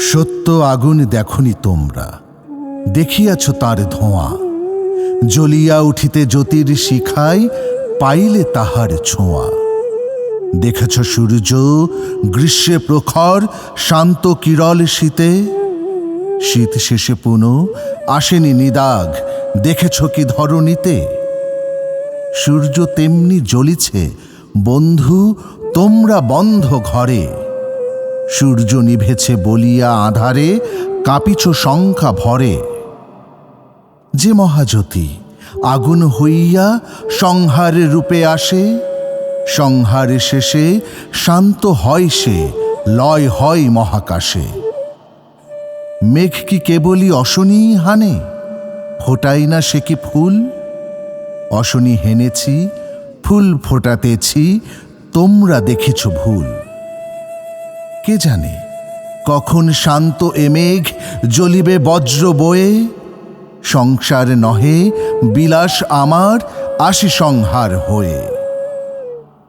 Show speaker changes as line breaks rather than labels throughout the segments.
সত্য আগুন দেখনি তোমরা, দেখিয়াছ তার ধোঁয়া। জ্বলিয়া উঠিতে জ্যোতির শিখায় পাইলে তাহার ছোঁয়া। দেখেছ সূর্য গ্রীষ্মে প্রখর, শান্ত কিরল শীতে? শীত শেষে পুনঃ আসেনি নিদাগ দেখেছ কি ধরণীতে? সূর্য তেমনি জ্বলিছে, বন্ধু, তোমরা বন্ধ ঘরে। সূর্য নিভেছে বলিয়া আধারে, কাঁপিছ সংখ্যা ভরে। যে মহাজ্যোতি, আগুন হইয়া সংহারে রূপে আসে সংহারে শেষে শান্ত হয় সে, লয় হয় মহাকাশে। মেঘ কি কেবলই অশনি হানে ফোটাই না সে কি ফুল? অশনি হেনেছি, ফুল ফোটাতেছি, তোমরা দেখেছ ভুল। কে জানে কখন শান্ত এ মেঘ জ্বলিবে বজ্র বয়ে? সংসার নহে, বিলাস আমার, আসি সংহার হয়ে।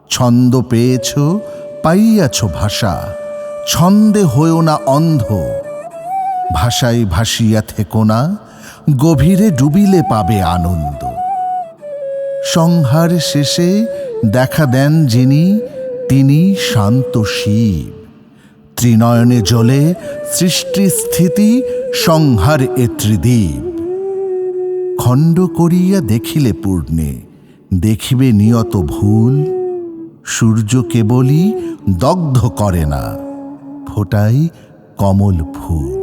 ছন্দ পেয়েছ, পাইয়াছ ভাষা, ছন্দে হয়েও না অন্ধ। ভাষায় ভাসিয়া থেকো না, গভীরে ডুবিলে পাবে আনন্দ। সংহার শেষে দেখা দেন যিনি, তিনি শান্ত শিব ত্রিনয়নে জলে সৃষ্টি স্থিতি সংহার এ ত্রিদীপ। খণ্ড করিয়া দেখিলে পূর্ণে, দেখিবে নিয়ত ভুল, সূর্য কেবলই দগ্ধ করে না, ফোটাই কমল ফুল।